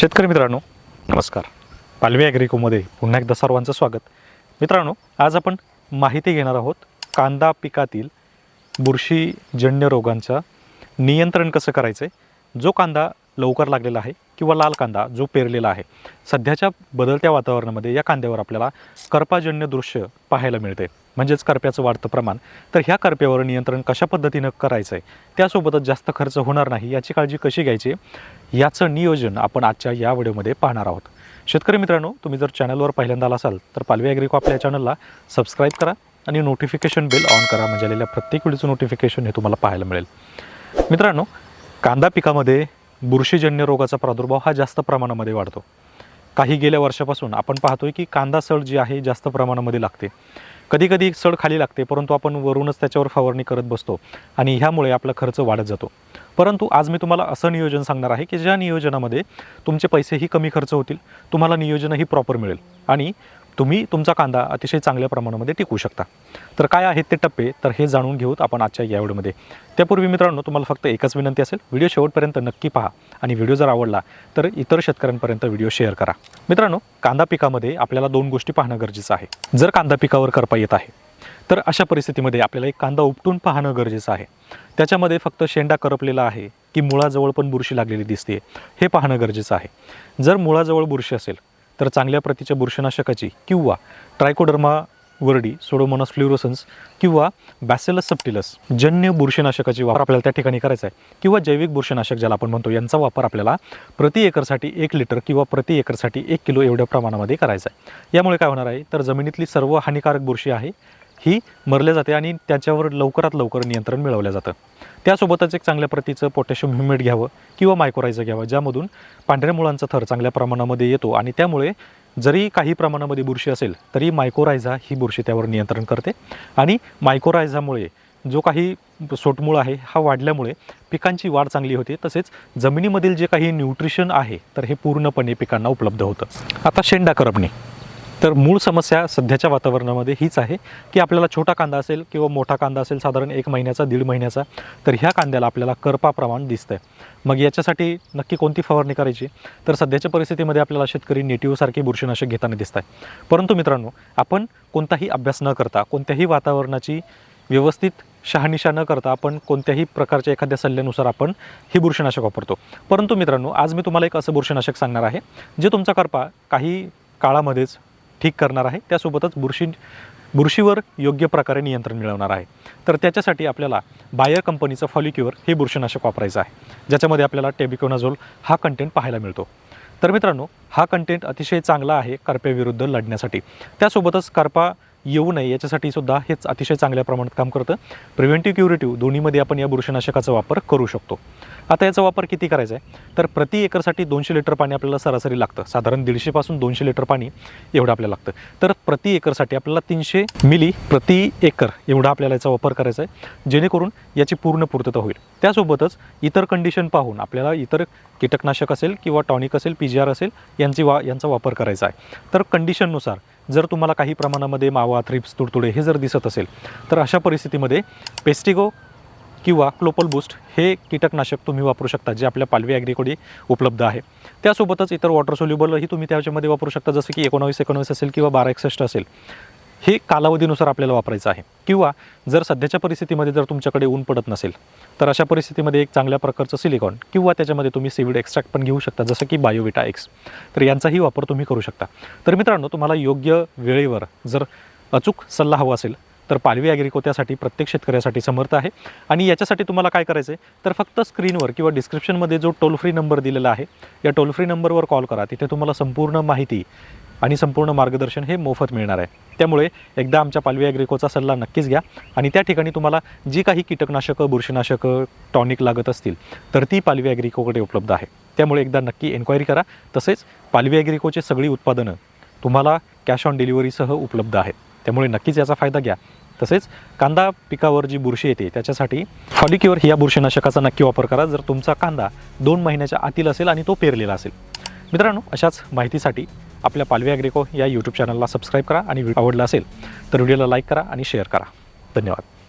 शेतकरी मित्रांनो नमस्कार. पालवी ॲग्रिकोमध्ये पुन्हा एकदा सर्वांचं स्वागत. मित्रांनो आज आपण माहिती घेणार आहोत कांदा पिकातील बुरशीजन्य रोगांचा नियंत्रण कसं करायचं आहे जो कांदा लवकर लागलेला आहे किंवा लाल कांदा जो पेरलेला आहे. सध्याच्या बदलत्या वातावरणामध्ये या कांद्यावर आपल्याला करपाजन्य दृश्य पाहायला मिळते म्हणजेच करप्याचं वाढतं प्रमाण. तर ह्या करप्यावर नियंत्रण कशा पद्धतीनं करायचं आहे त्यासोबतच जास्त खर्च होणार नाही याची काळजी कशी घ्यायची याचं नियोजन आपण आजच्या या व्हिडिओमध्ये पाहणार आहोत. शेतकरी मित्रांनो तुम्ही जर चॅनलवर पहिल्यांदा आला असाल तर पालवी ॲग्रिको आपल्या चॅनलला सबस्क्राईब करा आणि नोटिफिकेशन बेल ऑन करा म्हणजे आलेल्या प्रत्येक व्हिडिओचं नोटिफिकेशन हे तुम्हाला पाहायला मिळेल. मित्रांनो कांदा पिकामध्ये बुरशीजन्य रोगाचा प्रादुर्भाव हा जास्त प्रमाणामध्ये वाढतो. काही गेल्या वर्षापासून आपण पाहतोय की कांदा सड जी आहे जास्त प्रमाणामध्ये लागते. कधी कधी सड खाली लागते परंतु आपण वरूनच त्याच्यावर फवारणी करत बसतो आणि ह्यामुळे आपला खर्च वाढत जातो. परंतु आज मी तुम्हाला असं नियोजन सांगणार आहे की ज्या नियोजनामध्ये तुमचे पैसेही कमी खर्च होतील तुम्हाला नियोजनही प्रॉपर मिळेल आणि तुम्ही तुमचा कांदा अतिशय चांगल्या प्रमाणामध्ये टिकू शकता. तर काय आहेत ते टप्पे तर हे जाणून घेऊत आपण आजच्या या व्हिडिओमध्ये त्यापूर्वी मित्रांनो तुम्हाला फक्त एकच विनंती असेल व्हिडिओ शेवटपर्यंत नक्की पहा आणि व्हिडिओ जर आवडला तर इतर शेतकऱ्यांपर्यंत व्हिडिओ शेअर करा. मित्रांनो कांदा पिकामध्ये आपल्याला दोन गोष्टी पाहणं गरजेचं आहे. जर कांदा पिकावर करपा येत आहे तर अशा परिस्थितीमध्ये आपल्याला एक कांदा उपटून पाहणं गरजेचं आहे. त्याच्यामध्ये फक्त शेंडा करपलेला आहे की मुळाजवळ पण बुरशी लागलेली दिसते हे पाहणं गरजेचं आहे. जर मुळाजवळ बुरशी असेल तर चांगल्या प्रतीच्या बुरशीनाशकाची किंवा ट्रायकोडर्मा वर्डी सोडोमोनस फ्ल्युरोसन्स किंवा बॅसेलस सप्टिलस जन्य बुरशीनाशकाची वापर आपल्याला त्या ठिकाणी करायचा आहे. किंवा जैविक बुरशीनाशक ज्याला आपण म्हणतो यांचा वापर आपल्याला प्रति एकरसाठी एक लिटर किंवा प्रति एकरसाठी एक किलो एवढ्या प्रमाणामध्ये करायचा आहे. यामुळे काय होणार आहे? तर जमिनीतली सर्व हानिकारक बुरशी आहे ही मरले जाते आणि त्याच्यावर लवकरात लवकर नियंत्रण मिळवलं जातं. त्यासोबतच एक चांगल्या प्रतीचं पोटॅशियम ह्युमेट घ्यावं किंवा मायक्रोरायझं घ्यावं ज्यामधून पांढऱ्या मुळांचा थर चांगल्या प्रमाणामध्ये येतो आणि त्यामुळे जरी काही प्रमाणामध्ये बुरशी असेल तरी मायकोरायझा ही बुरशी त्यावर नियंत्रण करते. आणि मायकोरायझामुळे जो काही सोटमूळ आहे हा वाढल्यामुळे पिकांची वाढ चांगली होते. तसेच जमिनीमधील जे काही न्यूट्रिशन आहे तर हे पूर्णपणे पिकांना उपलब्ध होतं. आता शेंडा करपणे. तर मूळ समस्या सध्याच्या वातावरणामध्ये हीच आहे की आपल्याला छोटा कांदा असेल किंवा मोठा कांदा असेल साधारण एक महिन्याचा दीड महिन्याचा तर ह्या कांद्याला आपल्याला करपा प्रमाण दिसतं आहे मग याच्यासाठी नक्की कोणती फवारणी करायची? तर सध्याच्या परिस्थितीमध्ये आपल्याला शेतकरी नेटिव्हसारखी बुरशीनाशक घेताना दिसत आहे परंतु मित्रांनो आपण कोणताही अभ्यास न करता कोणत्याही वातावरणाची व्यवस्थित शहानिशा न करता आपण कोणत्याही प्रकारच्या एखाद्या सल्ल्यानुसार आपण हे बुरशीनाशक वापरतो. परंतु मित्रांनो आज मी तुम्हाला एक असं बुरशीनाशक सांगणार आहे जे तुमचा करपा काही काळामध्येच ठीक करणार आहे. त्यासोबतच बुरशी बुरशीवर योग्य प्रकारे नियंत्रण मिळवणार आहे. तर त्याच्यासाठी आपल्याला बायर कंपनीचं फॉलिक्युअर हे बुरशीनाशक वापरायचं आहे. ज्याच्यामध्ये आपल्याला टेबिकोनाझोल हा कंटेंट पाहायला मिळतो. तर मित्रांनो हा कंटेंट अतिशय चांगला आहे करप्याविरुद्ध लढण्यासाठी. त्यासोबतच करपा येऊ नये याच्यासाठी सुद्धा हेच अतिशय चांगल्या प्रमाणात काम करतं. प्रिव्हेंटिव्ह क्युरेटिव्ह दोन्हीमध्ये आपण या बुरशीनाशकाचा वापर करू शकतो. आता याचा वापर किती करायचा आहे? तर प्रति एकरसाठी दोनशे लिटर पाणी आपल्याला सरासरी लागतं. साधारण दीडशेपासून दोनशे लिटर पाणी एवढं आपल्याला लागतं. तर प्रति एकरसाठी आपल्याला तीनशे मिली प्रति एकर एवढा आपल्याला याचा वापर करायचा आहे. जेणेकरून याची पूर्ण पूर्तता होईल. त्यासोबतच इतर कंडिशन पाहून आपल्याला इतर कीटकनाशक असेल किंवा टॉनिक असेल पी जी आर असेल यांची वा यांचा वापर करायचा आहे. तर कंडिशननुसार जर तुम्हाला काही प्रमाणामध्ये मावा थ्रिप्स तुडतुडे हे जर दिसत असेल तर अशा परिस्थितीमध्ये पेस्टिगो किंवा क्लोपल बूस्ट हे कीटकनाशक तुम्ही वापरू शकता जे आपल्या पालवी ॲग्रिकोडी उपलब्ध आहे. त्यासोबतच इतर वॉटर सोल्युबलही तुम्ही त्याच्यामध्ये वापरू शकता जसं की एकोणावीस एकोणावीस असेल किंवा बारा एकसष्ट असेल. हे कालावधीनुसार आपल्याला वापरायचं आहे. किंवा जर सध्याच्या परिस्थितीमध्ये जर तुमच्याकडे ऊन पडत नसेल तर अशा परिस्थितीमध्ये एक चांगल्या प्रकारचं सिलिकॉन किंवा त्याच्यामध्ये तुम्ही सीविड एक्स्ट्रॅक्ट पण घेऊ शकता जसं की बायोविटा एक्स तर यांचाही वापर तुम्ही करू शकता. तर मित्रांनो तुम्हाला योग्य वेळेवर जर अचूक सल्ला हवा असेल तर पालवी ॲग्रिको त्यासाठी प्रत्येक शेतकऱ्यासाठी समर्थ आहे. आणि याच्यासाठी तुम्हाला काय करायचं आहे तर फक्त स्क्रीनवर किंवा डिस्क्रिप्शनमध्ये जो टोल फ्री नंबर दिलेला आहे या टोल फ्री नंबरवर कॉल करा. तिथे तुम्हाला संपूर्ण माहिती आणि संपूर्ण मार्गदर्शन हे मोफत मिळणार आहे. त्यामुळे एकदा आमच्या पालवी ॲग्रिकोचा सल्ला नक्कीच घ्या आणि त्या ठिकाणी तुम्हाला जी काही कीटकनाशकं बुरशीनाशकं टॉनिक लागत असतील तर ती पालवी ॲग्रिकोकडे उपलब्ध आहे. त्यामुळे एकदा नक्की एन्क्वायरी करा. तसेच पालवी ॲग्रिकोचे सगळी उत्पादनं तुम्हाला कॅश ऑन डिलिव्हरीसह उपलब्ध आहेत. त्यामुळे नक्कीच याचा फायदा घ्या. तसेच कांदा पिकावर जी बुरशी येते त्याच्यासाठी फॉलिक्युअर या बुरशीनाशकाचा नक्की वापर करा. जर तुमचा कांदा दोन महिन्याच्या आतील असेल आणि तो पेरलेला असेल. मित्रांनो अशाच माहितीसाठी आपल्या पालवी ॲग्रिको या यूट्यूब चॅनलला सबस्क्राईब करा आणि आवडला असेल तर व्हिडिओला लाईक करा आणि शेअर करा. धन्यवाद.